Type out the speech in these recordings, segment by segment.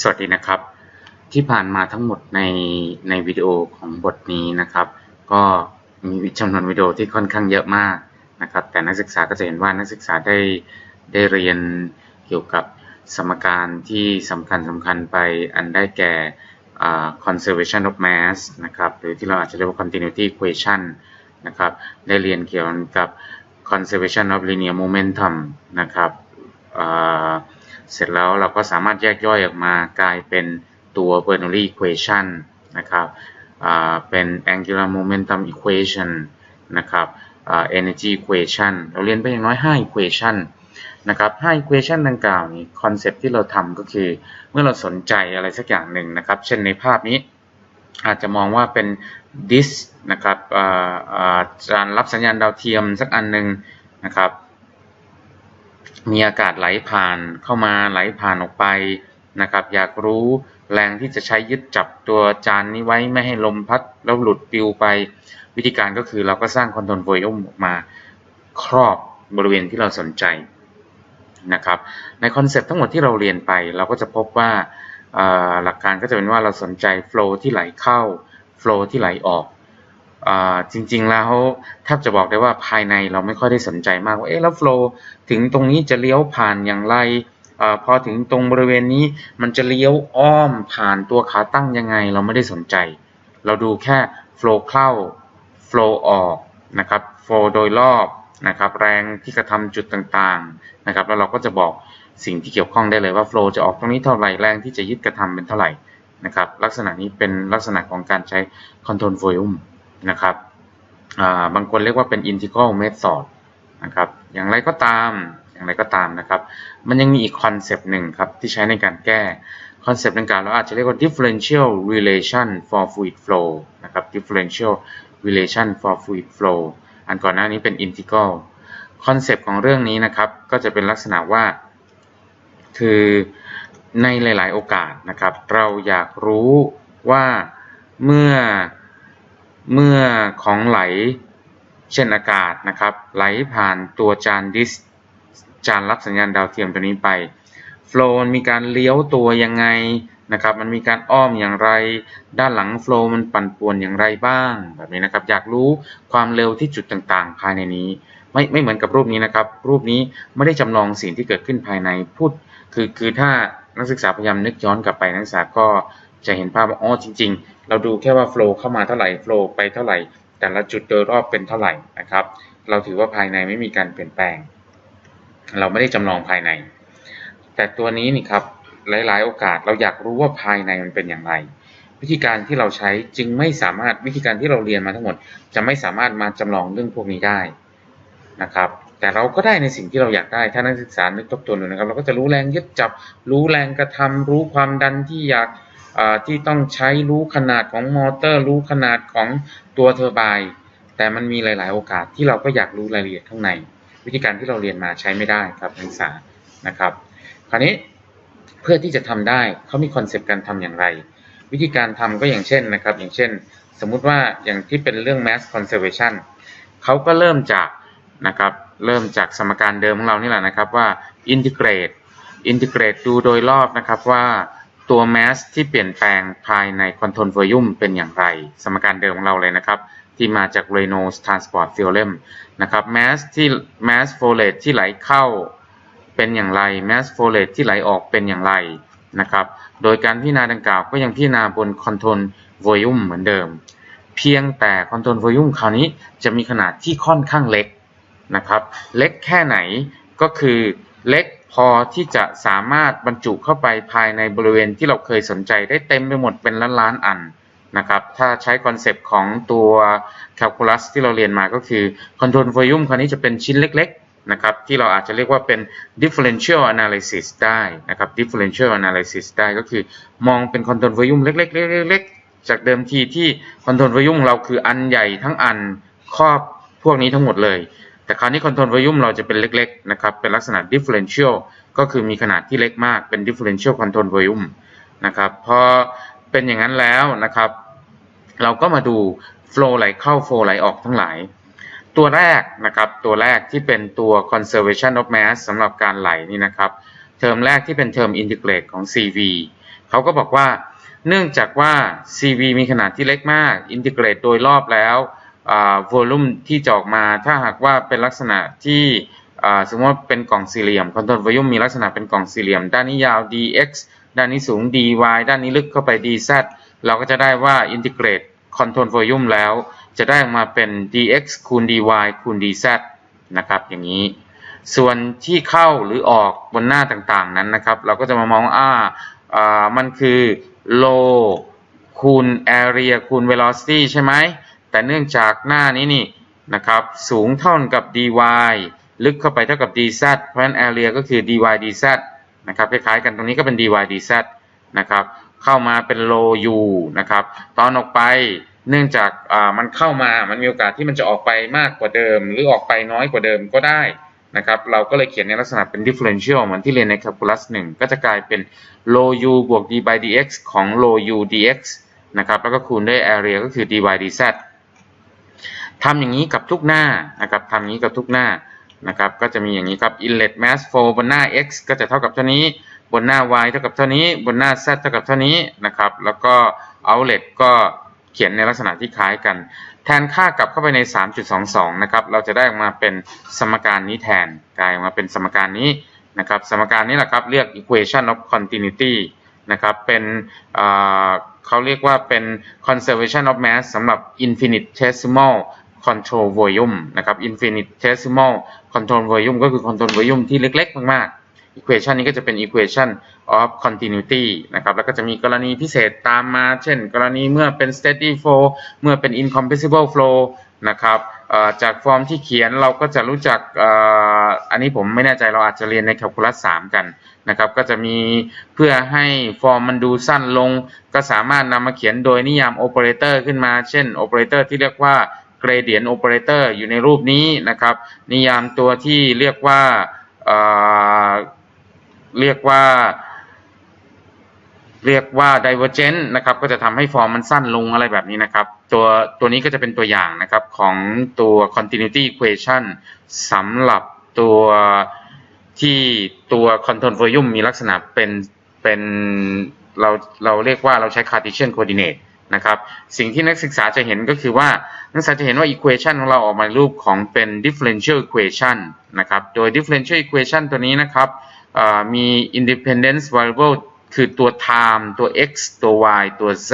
สวัสดีนะครับ ที่ผ่านมาทั้งหมดในในวิดีโอของบทนี้นะครับ ก็มีจำนวนวิดีโอที่ค่อนข้างเยอะมากนะครับ แต่นักศึกษาก็จะเห็นว่านักศึกษาได้ได้เรียนเกี่ยวกับสมการที่สำคัญสำคัญไปอันได้แก่ conservation of mass นะครับ หรือที่เราอาจจะเรียกว่า continuity equation นะครับ ได้เรียนเกี่ยวกับ conservation of linear momentum นะครับ เสร็จแล้วเราก็สามารถแยกย่อยออกมากลายเป็นตัว Bernoulli equation นะครับเป็น angular momentum equation นะครับ energy equation เราเรียนไปอย่างน้อย 5 equation นะครับ 5 equation ดังกล่าวนี้คอนเซปที่เราทำก็คือ เมื่อเราสนใจอะไรสักอย่างหนึ่งนะครับ เช่นในภาพนี้ อาจจะมองว่าเป็นดิสนะครับอ่าอ่าจานรับสัญญาณดาวเทียมสักอันหนึ่งนะครับ มีอากาศไหลผ่านเข้ามาไหลผ่านออกไปนะครับ อยากรู้แรงที่จะใช้ยึดจับตัวจานนี้ไว้ไม่ให้ลมพัดแล้วหลุดปลิวไป วิธีการก็คือเราก็สร้างคอนโทรลโวลูมออกมาครอบบริเวณที่เราสนใจนะครับ ในคอนเซ็ปต์ทั้งหมดที่เราเรียนไปเราก็จะพบว่าหลักการก็จะเป็นว่าเราสนใจโฟล์ที่ไหลเข้าโฟล์ที่ไหลออก จริงๆแล้วแทบจะบอกได้ว่าภายในเราไม่ค่อยได้สนใจมากว่า เอ๊ะแล้วโฟล์ถึงตรงนี้จะเลี้ยวผ่านอย่างไรอพอถึงตรงบริเวณนี้มันจะเลี้ยวอ้อมผ่านตัวขาตั้งยังไง เราไม่ได้สนใจ เราดูแค่โฟล์เข้าโฟล์ออกนะครับโฟล์โดยรอบนะครับ แรงที่กระทำจุดต่างๆนะครับ แล้วเราก็จะบอกสิ่งที่เกี่ยวข้องได้เลยว่าโฟล์จะออกตรงนี้เท่าไหร่แรงที่จะยึดกระทำเป็นเท่าไหร่นะครับ ลักษณะนี้เป็นลักษณะของการใช้ control volume นะครับาบางคนเรียกว่าเป็น integral method นะครับ อย่างไรก็ตาม อย่างไรก็ตามนะครับ มันยังมีอีกคอนเซปต์หนึ่งครับที่ใช้ในการแก้คอนเซปต์ดังกล่าวเราอาจจะเรียกว่า differential relation for fluid flow นะครับ differential relation for fluid flow อันก่อนหน้านี้เป็น integral คอนเซปต์ของเรื่องนี้นะครับ ก็จะเป็นลักษณะว่า คือในหลาย ๆ โอกาสนะครับ เราอยากรู้ว่าเมื่อ เมื่อของไหล เช่นอากาศนะครับ ไหลผ่านตัวจานดิส จานรับสัญญาณดาวเทียมตัวนี้ไปโฟล์มีการเลี้ยวตัวยังไงนะครับ มันมีการอ้อมอย่างไร ด้านหลังโฟล์มันปั่นป่วนอย่างไรบ้างแบบนี้นะครับ อยากรู้ความเร็วที่จุดต่างๆ ภายในนี้ ไม่ไม่เหมือนกับรูปนี้นะครับ รูปนี้ไม่ได้จำลองสิ่งที่เกิดขึ้นภายในพูดคือคือถ้านักศึกษาพยายามนึกย้อนกลับไปนักศึกษาก็ จะเห็นภาพว่าอ๋อจริง ๆ เราดูแค่ว่าโฟล์เข้ามาเท่าไหร่โฟล์ไปเท่าไหร่ แต่ละจุดโดยรอบเป็นเท่าไหร่นะครับ เราถือว่าภายในไม่มีการเปลี่ยนแปลง เราไม่ได้จำลองภายใน แต่ตัวนี้นี่ครับหลาย ๆ โอกาสเราอยากรู้ว่าภายในมันเป็นอย่างไร วิธีการที่เราใช้จึงไม่สามารถวิธีการที่เราเรียนมาทั้งหมด จะไม่สามารถมาจำลองเรื่องพวกนี้ได้นะครับแต่เราก็ได้ในสิ่งที่เราอยากได้ ถ้านักศึกษานึกทบทวนดูนะครับ เราก็จะรู้แรงยึดจับ รู้แรงกระทำรู้ความดันที่อยาก ที่ต้องใช้รู้ขนาดของมอเตอร์ รู้ขนาดของตัวเทอร์ไบน์แต่มันมีหลาย ๆ โอกาสที่เราก็อยากรู้รายละเอียดข้างใน วิธีการที่เราเรียนมาใช้ไม่ได้ครับนักศึกษานะครับ คราวนี้เพื่อที่จะทำได้เขามีคอนเซปต์การทำอย่างไร วิธีการทำก็อย่างเช่นนะครับ อย่างเช่น สมมุติว่าอย่างที่เป็นเรื่อง mass conservation เขาก็เริ่มจากนะครับเริ่มจากสมการเดิมของเรานี่แหละนะครับว่า integrate integrate ดูโดยรอบนะครับว่า ตัว mass ที่เปลี่ยนแปลงภายใน control volume เป็นอย่างไร สมการเดิมของเราเลยนะครับ ที่มาจาก Reynolds transport theorem นะครับ mass ที่ mass flow rate ที่ไหลเข้าเป็นอย่างไร mass flow rate ที่ไหลออกเป็นอย่างไรนะครับ โดยการพิจารณาดังกล่าวก็ยังพิจารณาบน control volume เหมือนเดิม เพียงแต่ control volume คราวนี้จะมีขนาดที่ค่อนข้างเล็กนะครับ เล็กแค่ไหนก็คือเล็ก พอที่จะสามารถบรรจุเข้าไปภายในบริเวณที่เราเคยสนใจได้เต็มไปหมดเป็นล้านล้านอันนะครับถ้าใช้คอนเซปต์ของตัวแคลคูลัสที่เราเรียนมาก็คือ control volume คราวนี้จะเป็นชิ้นเล็กๆนะครับที่เราอาจจะเรียกว่าเป็น differential analysis ได้นะครับ differential analysis ได้ก็คือมองเป็น control volume เล็กๆเล็กๆจากเดิมทีที่ control volume เราคืออันใหญ่ทั้งอันครอบพวกนี้ทั้งหมดเลย แต่คราวนี้ control volume เราจะเป็นเล็กๆนะครับ เป็นลักษณะ differential ก็คือมีขนาดที่เล็กมาก เป็น differential control volume นะครับ พอเป็นอย่างนั้นแล้วนะครับ เราก็มาดู flow ไหลเข้า flow ไหลออกทั้งหลาย ตัวแรกนะครับ ตัวแรกที่เป็นตัว conservation of mass สำหรับการไหลนี่นะครับ เทอมแรกที่เป็นเทอม integrate ของ CV เขาก็บอกว่า เนื่องจากว่า CV มีขนาดที่เล็กมากอินทิเกรตโดยรอบแล้ว วอลลุ่มที่จะออกมาถ้าหากว่าเป็นลักษณะที่อ่าสมมติว่าเป็นกล่องสี่เหลี่ยมคอนโทรลวอลลุ่มมีลักษณะเป็นกล่องสี่เหลี่ยม ด้านนี้ยาว dx ด้านนี้สูง dy ด้านนี้ลึกเข้าไป dz เราก็จะได้ว่าอินทิเกรตคอนโทรลวอลลุ่มแล้ว จะได้ออกมาเป็น dx คูณ dy คูณ dz นะครับอย่างนี้ ส่วนที่เข้าหรือออกบนหน้าต่างๆนั้นนะครับ เราก็จะมามองอ่าอ่ามันคือ low คูณ area คูณ velocity ใช่ไหม แต่เนื่องจากหน้านี้นี่นะครับสูงเท่ากับ dy ลึกเข้าไปเท่ากับ dz เพราะฉะนั้น area ก็คือ dy dz นะครับคล้ายๆกันตรงนี้ก็เป็น dy dz นะครับเข้ามาเป็น low u นะครับตอนออกไปเนื่องจากมันเข้ามามันมีโอกาสที่มันจะออกไปมากกว่าเดิม หรือออกไปน้อยกว่าเดิมก็ได้นะครับเราก็เลยเขียนในลักษณะเป็น differential เหมือนที่เรียนใน calculus 1 ก็จะกลายเป็น low u บวก d by dx ของ low u dx นะครับแล้วก็คูณด้วย area ก็คือ dy dz ทำอย่างนี้กับทุกหน้านะครับทำอย่างนี้กับทุกหน้านะครับ ก็จะมีอย่างนี้ครับ inlet mass flow บนหน้า x ก็จะเท่ากับเท่านี้ บนหน้า y เท่ากับเท่านี้ บนหน้า z เท่ากับเท่านี้นะครับ แล้วก็ outlet ก็เขียนในลักษณะที่คล้ายกัน แทนค่ากลับเข้าไปใน 3.22 นะครับ เราจะได้ออกมาเป็นสมการนี้แทน กลายมาเป็นสมการนี้นะครับ สมการนี้แหละครับเรียก equation of continuity นะครับเป็นเอ่อเขาเรียกว่าเป็น conservation of mass สำหรับ infinitesimal control volume นะครับ infinitesimal control volume ก็คือ control volume ที่เล็ก ๆ มาก ๆ equation นี้ก็จะเป็น equation of continuity นะครับแล้วก็จะมีกรณีพิเศษตามมา เช่น กรณีเมื่อเป็น steady flow เมื่อเป็น incompressible flow นะครับจากฟอร์มที่เขียนเราก็จะรู้จักอันนี้ผมไม่แน่ใจเราอาจจะเรียนใน calculus 3กันนะครับ ก็จะมีเพื่อให้ฟอร์มมันดูสั้นลง ก็สามารถนำมาเขียนโดยนิยาม operator ขึ้นมา เช่น operator ที่เรียกว่า gradient operator อร์อยู่ในรูปนี้นะครับ นิยามตัวที่เรียกว่าเอ่อเรียกว่า เรียกว่า divergent นะครับ ก็จะทำให้ฟอร์มมันสั้นลงอะไรแบบนี้นะครับ ตัวตัวนี้ก็จะเป็นตัวอย่างนะครับของตัว continuity equation สำหรับตัวที่ตัว control volume มีลักษณะเป็นเป็นเราเราเรียกว่าเราใช้ Cartesian coordinate นะครับ สิ่งที่นักศึกษาจะเห็นก็คือว่านักศึกษาจะเห็นว่า equation ของเราออกมาในรูปของเป็น differential equation นะครับ โดย differential equation ตัวนี้นะครับมี independence variable คือตัว time ตัว x ตัว y ตัว z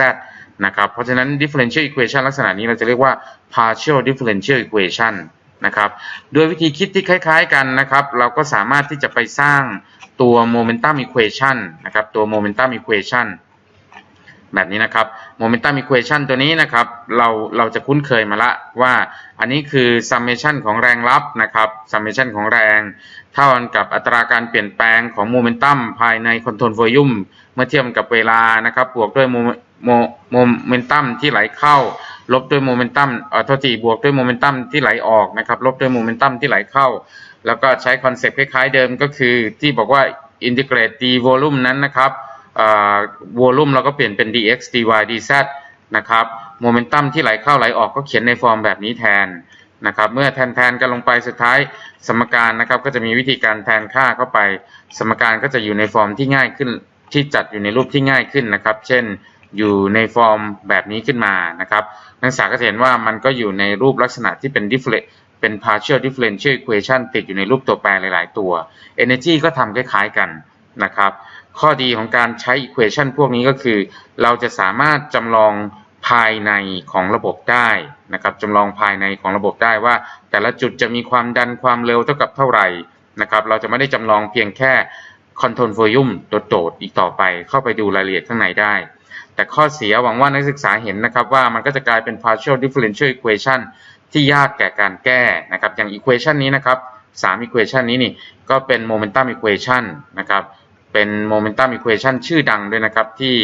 นะครับ เพราะฉะนั้น differential equation ลักษณะนี้เราจะเรียกว่า partial differential equation นะครับโดยวิธีคิดที่คล้าย ๆกันนะครับ เราก็สามารถที่จะไปสร้างตัว momentum equation นะครับ ตัว momentum equation แบบนี้นะครับ momentum equation ตัวนี้นะครับเราเราจะคุ้นเคยมาละว่าอันนี้คือ summation ของแรงรับนะครับ summation ของแรง เท่ากันกับอัตราการเปลี่ยนแปลงของ momentum ภายใน control volume เมื่อเทียบกับเวลานะครับบวกด้วย momentum ที่ไหลเข้า ลบด้วย momentum เอ่อโทษทีบวกด้วย momentum ที่ไหลออกนะครับลบด้วย momentum ที่ไหลเข้า แล้วก็ใช้คอนเซปต์คล้ายๆเดิมก็คือที่บอกว่า integrate d volume นั้นนะครับ วอลลุ่มเราก็เปลี่ยนเป็น dx dy dz นะครับโมเมนตัมที่ไหลเข้าไหลออกก็เขียนในฟอร์มแบบนี้แทนนะครับเมื่อแทนแทนกันลงไปสุดท้ายสมการนะครับก็จะมีวิธีการแทนค่าเข้าไป สมการก็จะอยู่ในฟอร์มที่ง่ายขึ้นที่จัดอยู่ในรูปที่ง่ายขึ้นนะครับ เช่นอยู่ในฟอร์มแบบนี้ขึ้นมานะครับนักศึกษาก็จะเห็นว่ามันก็อยู่ในรูปลักษณะที่เป็น different เป็น partial differential equation ติดอยู่ในรูปตัวแปรหลาย ๆ ตัว energy ก็ทำคล้าย ๆ กันนะครับ ข้อดีของการใช้ equation พวกนี้ก็คือ เราจะสามารถจำลองภายในของระบบได้นะครับจำลองภายในของระบบได้ว่า แต่ละจุดจะมีความดันความเร็วเท่ากับเท่าไหร่นะครับ เราจะไม่ได้จำลองเพียงแค่ control volume โดดๆอีกต่อไปเข้าไปดูรายละเอียดข้างในได้ แต่ข้อเสียหวังว่านักศึกษาเห็นนะครับว่ามันก็จะกลายเป็น partial differential equation ที่ยากแก่การแก้นะครับ อย่าง equation นี้นะครับ3 equation นี้นี่ก็เป็น momentum equation นะครับ เป็น momentum equation ชื่อดังด้วยนะครับ ที่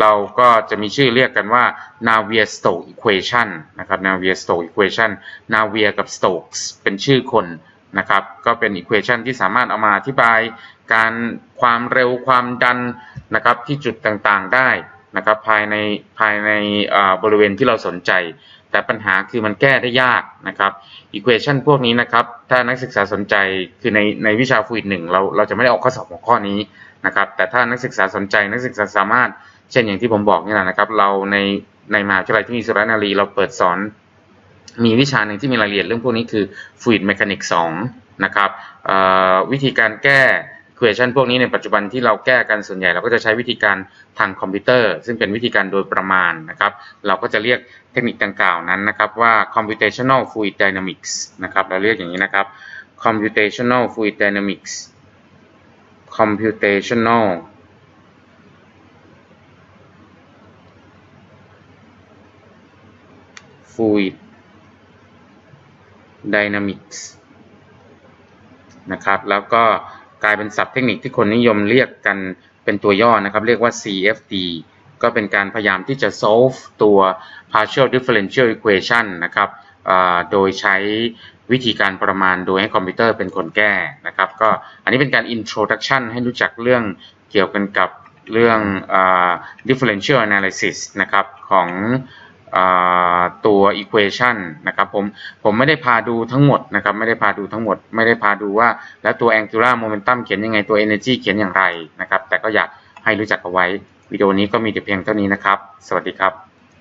เราก็จะมีชื่อเรียกกันว่า Navier-Stokes equation นะครับ Navier-Stokes equation Navier กับ Stokes เป็นชื่อคนนะครับก็เป็น equation ที่สามารถเอามาอธิบาย การความเร็วความดันนะครับที่จุดต่างๆได้นะครับภายในภายในบริเวณที่เราสนใจ แต่ปัญหาคือมันแก้ได้ยากนะครับ equation พวกนี้นะครับ ถ้านักศึกษาสนใจคือในในวิชาฟลูอิดหนึ่งเราเราจะไม่ได้ออกข้อสอบหัวข้อนี้นะครับ แต่ถ้านักศึกษาสนใจนักศึกษาสามารถ เช่นอย่างที่ผมบอกนี่แหละนะครับ เราในในมหาวิทยาลัยที่มีสุรนารีเราเปิดสอน มีวิชาหนึ่งที่มีรายละเอียดเรื่องพวกนี้คือ Fluid Mechanics 2นะครับวิธีการแก้ equation พวกนี้ในปัจจุบันที่เราแก้กันส่วนใหญ่เราก็จะใช้วิธีการทางคอมพิวเตอร์ ซึ่งเป็นวิธีการโดยประมาณนะครับ เราก็จะเรียกเทคนิคดังกล่าวนั้นนะครับว่า computational fluid dynamics นะครับ เราเรียกอย่างนี้นะครับ computational fluid dynamics computational fluid dynamics นะครับ แล้วก็ กลายเป็นศัพท์เทคนิคที่คนนิยมเรียกกันเป็นตัวย่อนะครับ เรียกว่า CFD ก็เป็นการพยายามที่จะ solve ตัว partial differential equation นะครับโดยใช้วิธีการประมาณโดยให้คอมพิวเตอร์เป็นคนแก้นะครับ ก็อันนี้เป็นการ introduction ให้รู้จักเรื่องเกี่ยวกันกับเรื่อง differential analysis นะครับของ ตัว equation นะครับผมผมไม่ได้พาดูทั้งหมดนะครับไม่ได้พาดูทั้งหมด ไม่ได้พาดูว่า แล้วตัว angular momentum เขียนยังไงตัว energy เขียนอย่างไรนะครับ แต่ก็อยากให้รู้จักเอาไว้ วิดีโอนี้ก็มีแต่เพียงเท่านี้นะครับ สวัสดีครับ